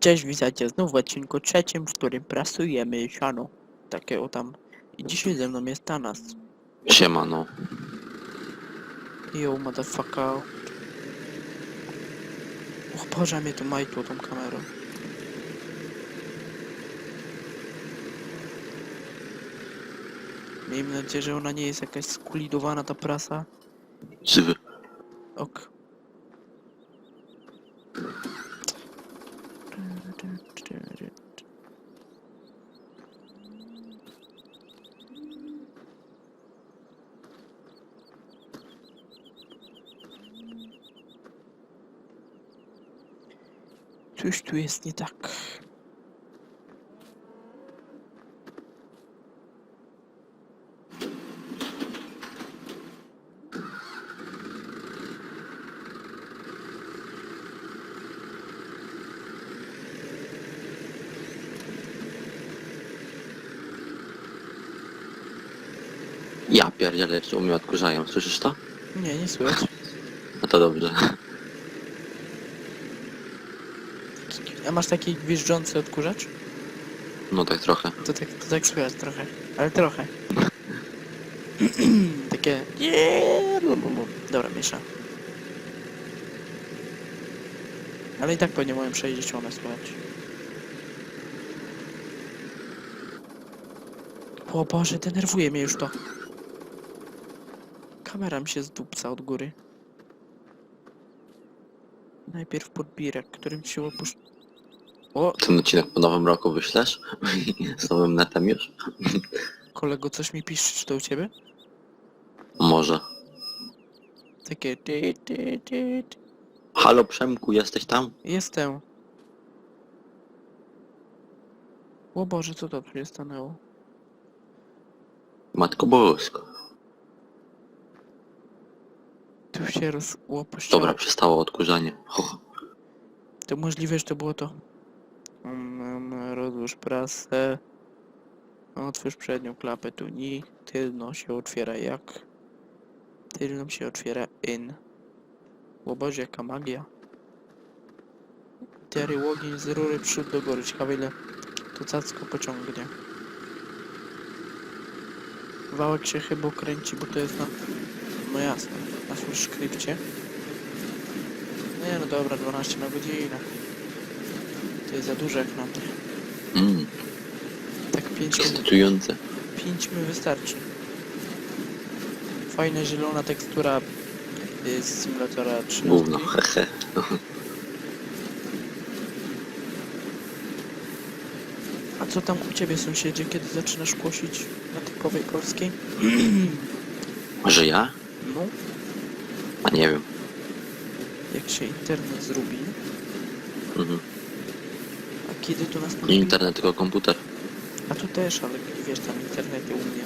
Cześć, witajcie znów w odcinku trzecim, w którym prasujemy siano. Takie o tam. I dzisiaj ze mną jest Tanas. Siemano. Yo, motherfucker. Och Boże, mnie tu majtło tą kamerą. Miejmy nadzieję, że ona nie jest jakaś skulidowana ta prasa. Żywy. Ok. Coś tu jest nie tak. Ja pierdzielę, jeszcze u mnie odkurzają. Słyszysz to? Nie, nie słychać. No to dobrze. A masz taki wjeżdżący odkurzacz? No tak trochę. To tak, to tak słychać trochę, ale trochę. Takie... Dobra, miesza. Ale i tak pewnie moją 60 słychać. O Boże, denerwuje mnie już to. Kamera mi się zdupca od góry. Najpierw podbierak, którym się opuszcz... O, Ten odcinek po nowym roku wyślesz? Z nowym netem już? kolego, coś mi pisze, czy to u ciebie? Może. Takie... ty, ty, ty, ty. Halo Przemku, jesteś tam? Jestem. O Boże, co to tu się stanęło? Matko Bosko. Tu się rozłopościało. Dobra, przestało odkurzanie. Ho, To możliwe, że to było to. Um, rozłóż prasę. Otwórz przednią klapę tu ni. Tylną się otwiera jak? Tylną się otwiera in. O Boże, jaka magia. Tery ogień z rury przód do góry. Ciekawe ile to cacko pociągnie. Wałek się chyba kręci, bo to jest na... No jasne, na full skrypcie. Nie no dobra, 12 na godzinę. To jest za dużo jak na tych. mm, Tak 5 minut, ekscytujące. 5 mi wystarczy. Fajna zielona tekstura y, z symulatora 3. Gówno, hehe. A co tam u ciebie sąsiedzie, kiedy zaczynasz kłosić na typowej polskiej? Że ja? No, A nie wiem. jak się internet zrobi. Mhm. A kiedy to Nie nastąpi? internet, tylko komputer. A tu też, ale wiesz, tam internety u mnie.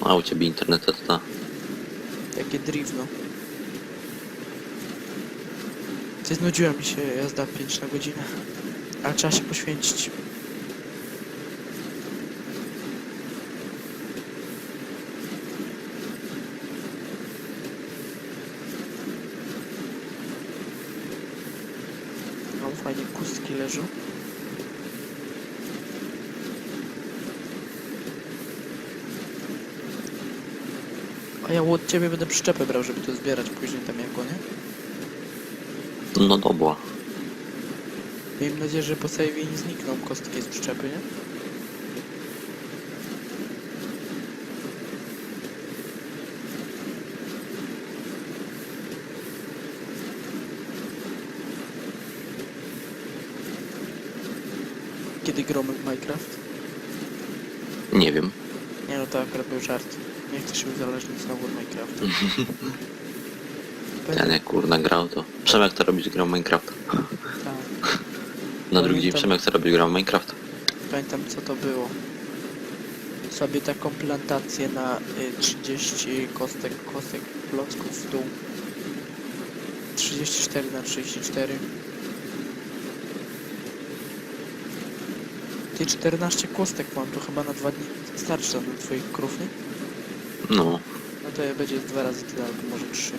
A u ciebie internet to ta. Jakie drewno. Ty znudziła mi się jazda 5 na godzinę. Ale trzeba się poświęcić. No fajnie kustki leżą. A ja od ciebie będę przyczepę brał, żeby to zbierać później tam jako, nie? No dobra. Miejmy nadzieję, że po save nie znikną kostki z przyczepy, nie? Kiedy gromy w Minecraft? Nie wiem. Nie no to akurat był żart. Nie chcę się uzależnić znowu od Minecrafta. Ja nie kurna grał to. Przemek to robić grał w Minecraft. Tak. Na drugi dzień Pamiętam. Przemek chce robić grał w Minecraft. Pamiętam co to było. Sobie taką plantację na y, 30 kostek, kostek klocków w dół. 34 na 34. Ty 14 kostek mam, to chyba na dwa dni starczy na twoich krów, nie? No. No to będzie dwa razy tyle, albo może trzy.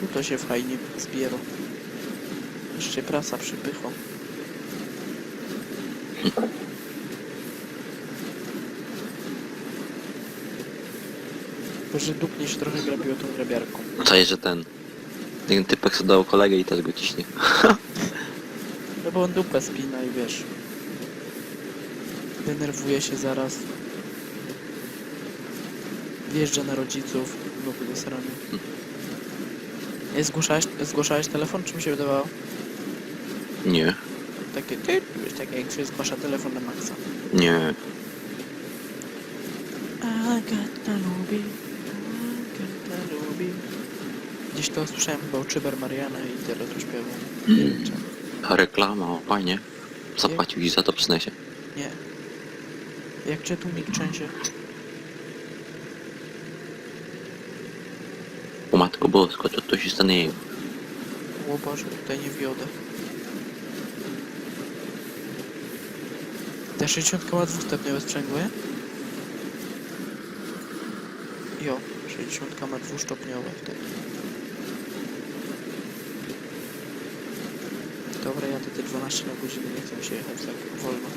Tu to się fajnie zbiera. Jeszcze prasa przypychła. że dupnie się trochę grabiło tą grabiarką. Czaję, że ten... Ten typek sobie dał kolegę i też go ciśnie. No bo on dupę spina i wiesz. Denerwuje się zaraz. Wjeżdża na rodziców. Dupy do srany. Ej, Zgłaszałeś, zgłaszałeś telefon, czy mi się wydawało? Nie. Takie ty, wiesz, takie jak się zgłasza telefon na maksa. Nie. Agata lubi. Gdzieś to słyszałem u Czyber Mariana i teraz to śpiewał. A reklama, o fajnie. Zapłacił ci za to przyniesie. Nie. Jak cię tłumik trzęsie? O matko bosko, co to się stanie? O Boże, tutaj nie wiodę. Ta 60 ma dwustopniowe sprzęgło, nie? Jo, 60 ma dwustopniowe wtedy. Dobra, jadę te 12 na godzinę, nie chcę się jechać tak wolno.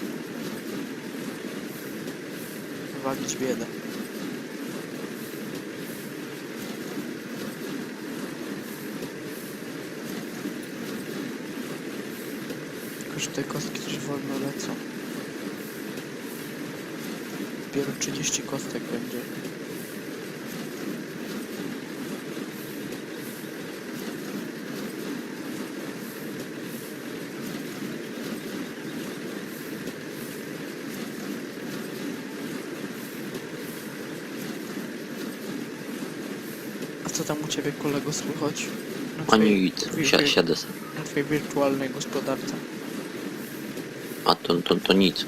Walić biedę. Tylko, że te kostki coś wolno lecą. Dopiero 30 kostek będzie. Ciebie kolego słychać? Na A twojej- nic, twojej- si siedzę se. na twojej wirtualnej gospodarce. A to, to, to nic.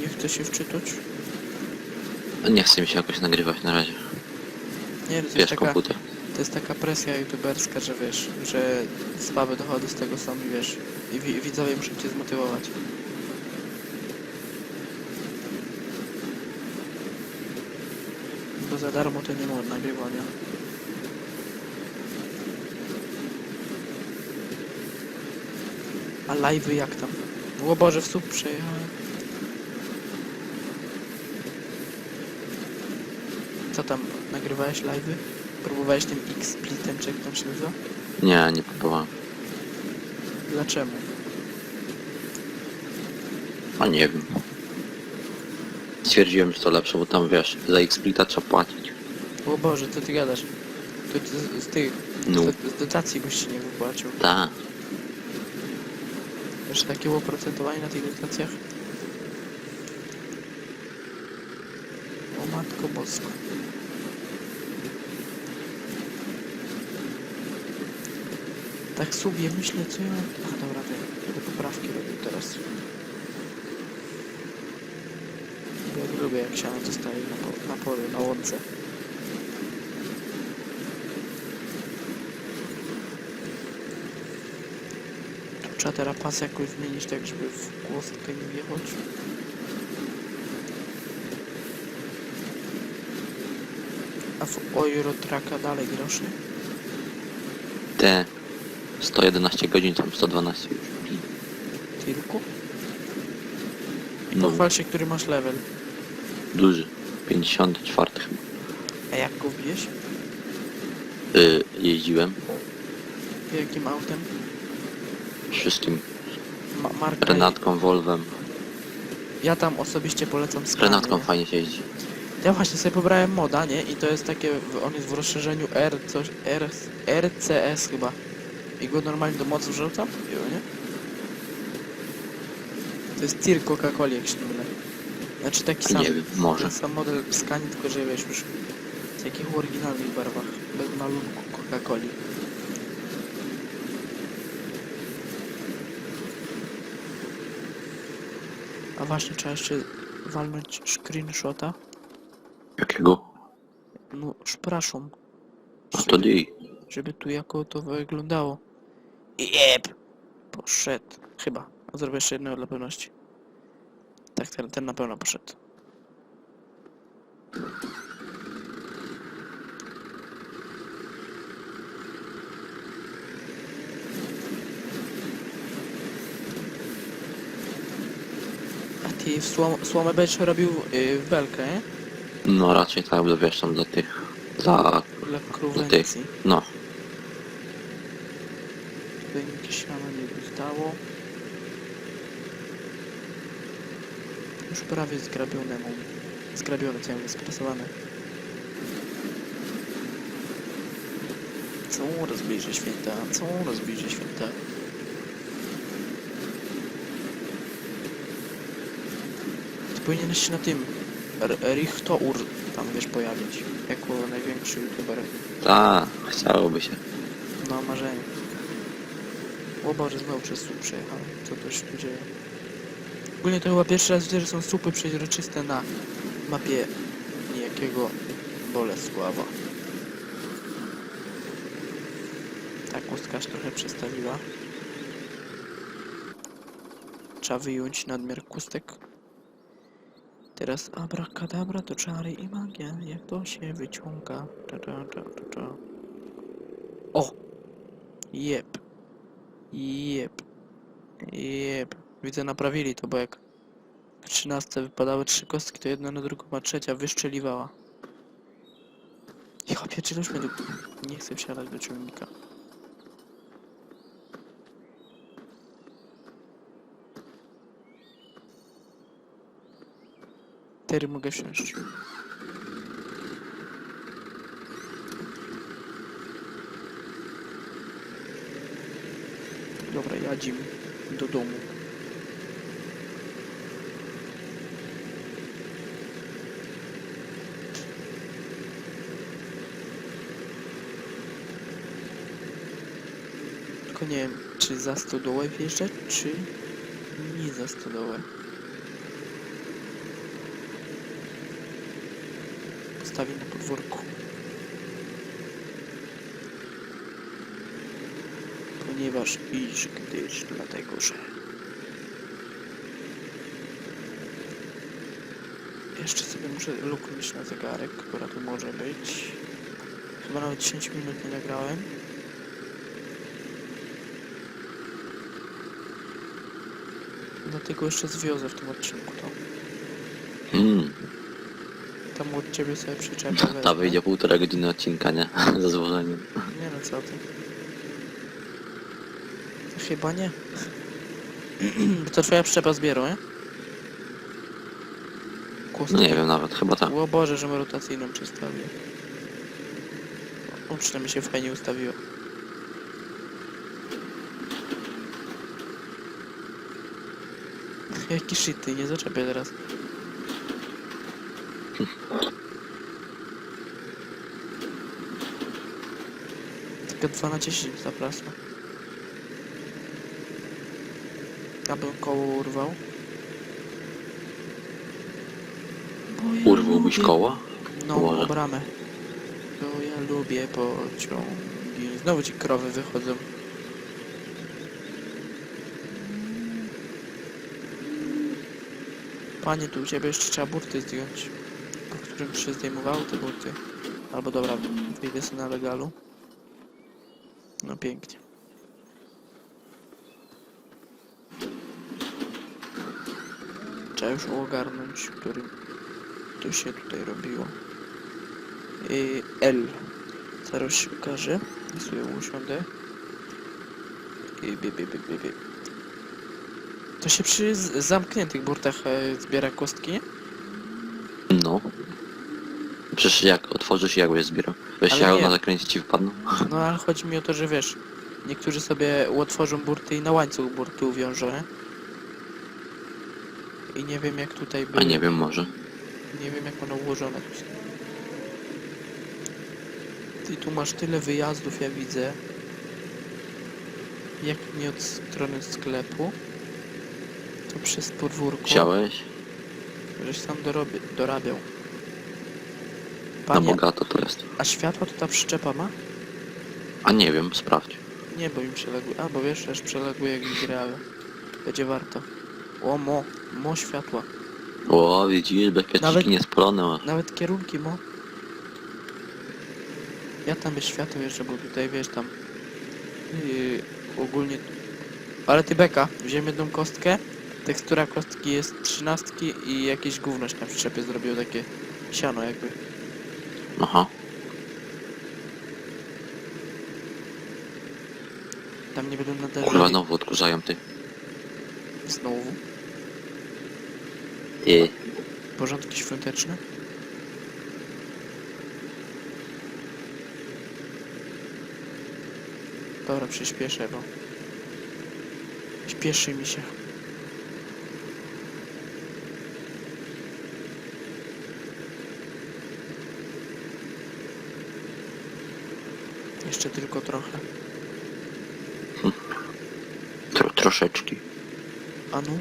Nie chce się wczytać? Nie chce mi się jakoś nagrywać na razie. Nie, to jest, Wiesz, taka, komputer. to jest taka presja youtuberska, że wiesz, że słabe dochody z tego są i wiesz, i wi widzowie muszą cię zmotywować. Za darmo to nie ma nagrywania. A live'y jak tam? O Boże, w słup przejechałem. Co tam, nagrywałeś live'y? Próbowałeś tym X-splitem, czy jak tam się nazywa? Nie, nie próbowałem. Dlaczego? A nie wiem. Stwierdziłem, że to lepsze, bo tam wiesz, za X-Splita trzeba płacić. O Boże, co ty gadasz? To ty z, z tych, No. z, z dotacji byś się nie wypłacił. Ta. Wiesz, takie było procentowanie na tych dotacjach? O matko bosko. Tak sobie myślę, co ja... A dobra, wiem. Poprawki robił teraz. Bo ja nie lubię jak siano zostaje na, po, na polu, na łące. Tu Trzeba teraz pas jakoś zmienić, tak żeby w kłostkę nie wjechać. A w Eurotraka dalej groszy? Te 111 godzin, tam 112 już. Tylko? I No. pochwal się, który masz level. Duży. 54 chyba. A jak go wbijesz? Y, jeździłem Jakim autem? wszystkim. Ma marka Renatką, Volvem. Ja tam osobiście polecam Z. Renatką fajnie się jeździ. Ja właśnie sobie pobrałem moda, nie? I to jest takie, w- on jest w rozszerzeniu R, coś, R, RCS chyba. I go normalnie do mocy wrzucam? Nie? To jest tir Coca-Coli, jak się nie mylę. Znaczy taki sam, Nie wiem, może. ten sam model Scanii, tylko że wiesz, już w takich oryginalnych barwach, bez malunku Coca-Coli. A właśnie, trzeba jeszcze walnąć screenshota. Jakiego? No, przepraszam. A to ty. żeby tu jako to wyglądało. Jeb! Poszedł. Chyba. A Zrobię jeszcze jednego dla pewności. Tak, ten, ten na pewno poszedł. A ty w słom, słomę będziesz robił yy, w belkę, nie? No raczej tak, bo wiesz, tam dla tych, dla, Dla dla tych, kruwencji. no. Tutaj mi jakieś mamy nie zostało. Już prawie zgrabione mam. Zgrabione, co ja mówię, sprasowane. Co rozbliży święta? Co rozbliży święta? Ty powinieneś się na tym Richtour tam wiesz pojawić. Jako największy youtuber. Ta, chciałoby się. No marzenie. O Boże, znowu przez słup przejechałem. Co to się tu dzieje? Ogólnie to chyba pierwszy raz widzę, że są słupy przeźroczyste na mapie niejakiego Bolesława. Tak, ustkarz trochę przestawiła. Trzeba wyjąć nadmiar kustek. Teraz abracadabra to czary i magia. Jak to się wyciąga? Ta, ta, ta, ta, ta. O! Jep. Jep. Jep. Widzę, naprawili to, bo jak w 13 wypadały trzy kostki, to jedna na drugą, a trzecia wyszczeliwała. Ja mnie do... Nie chcę wsiadać do ciągnika. Teraz mogę wsiąść. Dobra, jadzim do domu. Tylko nie wiem, czy za stodołę wjeżdżać, czy nie za stodołę. Postawię na podwórku. Ponieważ iż gdyż dlatego, że jeszcze sobie muszę luknąć na zegarek, która tu może być. Chyba nawet 10 minut nie nagrałem. Dlatego jeszcze zwiozę w tym odcinku to. Hmm, Tam od ciebie sobie przyczepę wezmę. ta wyjdzie półtora godziny odcinka, nie? Ze złożeniem. Nie no, co ty. Chyba nie. Bo to twoja przyczepa zbieru, nie? Kłos No nie wiem nawet, chyba tak. O Boże, że rotacyjną przestawił. O, przynajmniej się fajnie ustawiło. Jaki shit, nie zaczepię teraz. Tylko 2 na 10 za plasma. Ja bym koło urwał. Bo ja Urwałbyś lubię- koło? No, o bramę. Bo ja lubię pociągi. Znowu ci krowy wychodzą. Panie, tu u ciebie jeszcze trzeba burty zdjąć. Po którym się zdejmowały te burty. Albo dobra, wyjdę sobie na legalu. No pięknie. Trzeba już ogarnąć, którym to się tutaj robiło. Y, L. Zaraz się ukaże. I sobie usiądę. I bi, bi, bi, bi, bi. To się przy z- zamkniętych burtach e, zbiera kostki? No. Przecież jak otworzysz jak będziesz zbierał? Wiesz, Ale jak nie. na zakręcie ci wpadną? No ale chodzi mi o to, że wiesz, niektórzy sobie otworzą burty i na łańcuch burty uwiążą, nie? I nie wiem jak tutaj A nie wiem, może. Nie wiem jak one ułożone tu są. Ty tu masz tyle wyjazdów, ja widzę. Jak nie od strony sklepu, to przez podwórko. Chciałeś? Żeś tam dorobię, dorabiał. Na Panie, bogato to jest. a światła to ta przyczepa ma? A nie wiem, sprawdź. Nie, bo im przeleguje. A, bo wiesz, aż przeleguje jak grają. Będzie warto. O, mo, mo światła. O, widzisz, bezpieczniki Nawet- niespalone masz. Nawet kierunki mo. Ja tam bez świateł jeszcze, bo tutaj wiesz tam yy, ogólnie. Ale ty beka, wziąłem jedną kostkę Tekstura kostki jest trzynastki i jakieś gówno się na przyczepie zrobiło takie siano jakby. Aha. Tam nie będą Kurwa, nadarzyli znowu odkurzają ty. znowu. Ty. Porządki świąteczne. Dobra, przyspieszę, bo... Śpieszy mi się. Jeszcze tylko trochę. Tro, troszeczki. A no?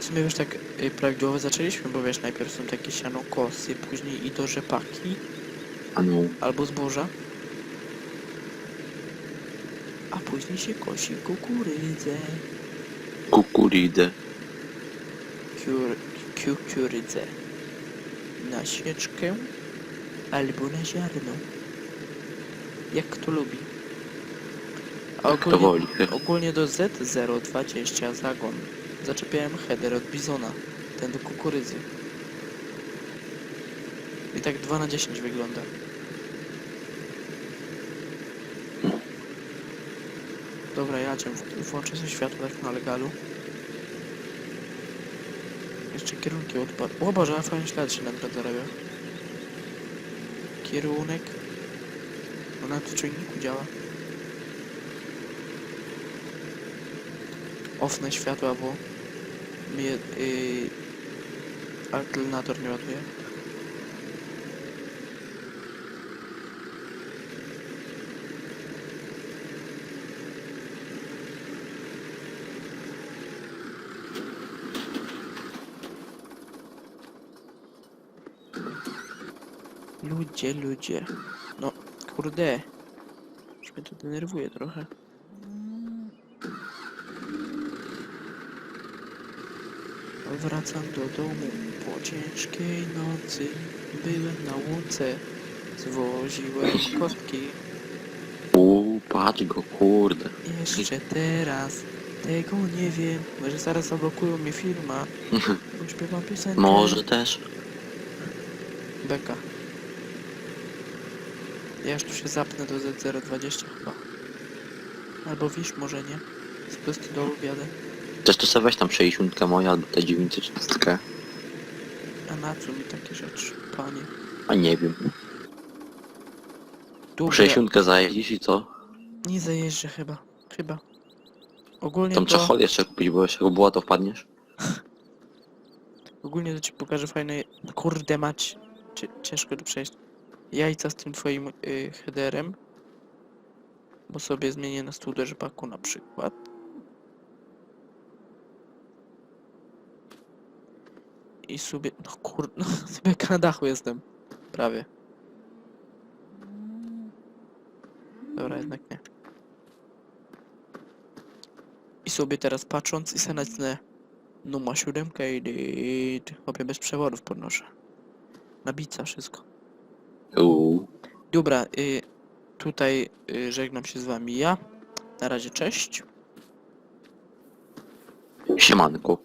W sumie wiesz, tak y, prawidłowo zaczęliśmy, bo wiesz, najpierw są takie siano kosy, później idą rzepaki, A no. albo zboża. A później się kosi kukurydzę. Kukuridę. Kiur, kukurydzę. Na sieczkę albo na ziarno. Jak kto lubi. A Jak to woli. Ogólnie do Z020 zagon zaczepiałem header od Bizona, ten do kukurydzy. I tak 2 na 10 wygląda. Dobra, ja cię w- włączę sobie światło tak na legalu. Jeszcze kierunki odpadł. O Boże, a fajny ślad się na drodze zarabia. Kierunek. Ona tu czujniku działa. Offne światła, bo mnie yy, aktylator nie ładuje. Ludzie, ludzie. Kurde. Już mnie to denerwuje trochę. Wracam do domu po ciężkiej nocy. Byłem na łące. Zwoziłem kostki. Uuu, patrz go, kurde. Jeszcze teraz. Tego nie wiem. Może zaraz zablokują mi firma. Bo śpiewam piosenkę. Może też. Beka. Ja już tu się zapnę do Z020 chyba. Albo wiesz, może nie. Z prostu do jadę. Też to sobie weź tam 60 moja albo te 930. A na co mi takie rzeczy, panie? A nie wiem. Dobra, 60 zajeździsz i co? nie zajeżdżę chyba. Chyba. Ogólnie Tam to, trzeba jeszcze kupić, bo jak była to wpadniesz. ogólnie to ci pokażę fajne... Kurde mać. Ciężko to przejść. Jajca z tym twoim y, headerem. Bo sobie zmienię na stół rzepaku na przykład. I sobie... No kurde, no, sobie na dachu jestem. Prawie. Dobra, jednak nie. I sobie teraz patrząc i se nacisnę Numa siódemkę i. Chłopie bez przewodów podnoszę. Na bica wszystko. Uuu. Dobra, y, tutaj y, żegnam się z wami ja. Na razie cześć. Siemanko.